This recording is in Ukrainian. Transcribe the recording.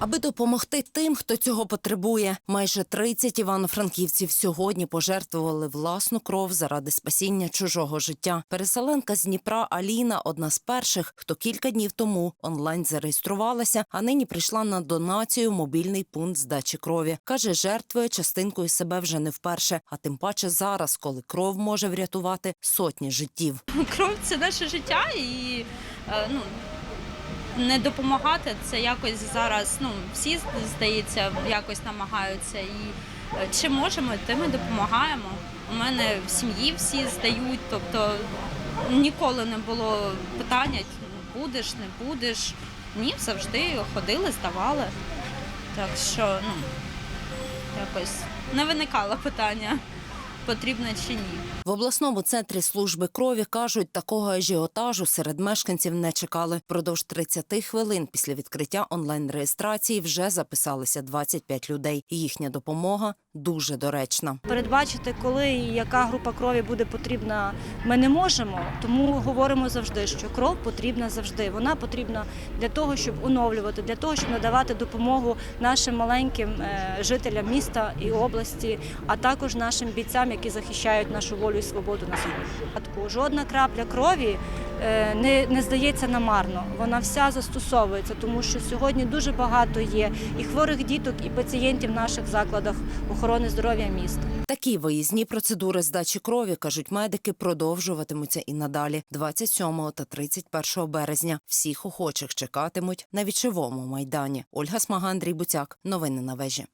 Аби допомогти тим, хто цього потребує, майже 30 івано-франківців сьогодні пожертвували власну кров заради спасіння чужого життя. Переселенка з Дніпра Аліна одна з перших, хто кілька днів тому онлайн зареєструвалася, а нині прийшла на донацію мобільний пункт здачі крові. каже, жертвує частинкою себе вже не вперше, а тим паче зараз, коли кров може врятувати сотні життів. кров це наше життя і е, ну, не допомагати це якось зараз. Ну всі здається, якось намагаються. І е, чи можемо, тим і допомагаємо. У мене в сім'ї всі здають, тобто ніколи не було питання, будеш, не будеш. Ні, завжди ходили, здавали. Так що, ну, якось не виникало питання, потрібно чи ні. В обласному центрі служби крові кажуть, такого ажіотажу серед мешканців не чекали. Продовж 30 хвилин після відкриття онлайн-реєстрації вже записалися 25 людей. Їхня допомога дуже доречна. Передбачити, коли і яка група крові буде потрібна, ми не можемо. Тому говоримо завжди, що кров потрібна завжди. Вона потрібна для того, щоб оновлювати, для того, щоб надавати допомогу нашим маленьким е, жителям міста і області, а також нашим бійцям, які захищають нашу волю і свободу на сході. Жодна крапля крові е, не, не здається намарно. Вона вся застосовується, тому що сьогодні дуже багато є і хворих діток, і пацієнтів в наших закладах охорони здоров'я міста. Такі виїзні процедури здачі крові, кажуть медики, продовжуватимуться і надалі. 27 та 31 березня всіх охочих чекатимуть на вічовому майдані. Ольга Смага, Андрій Буцяк. Новини на вежі.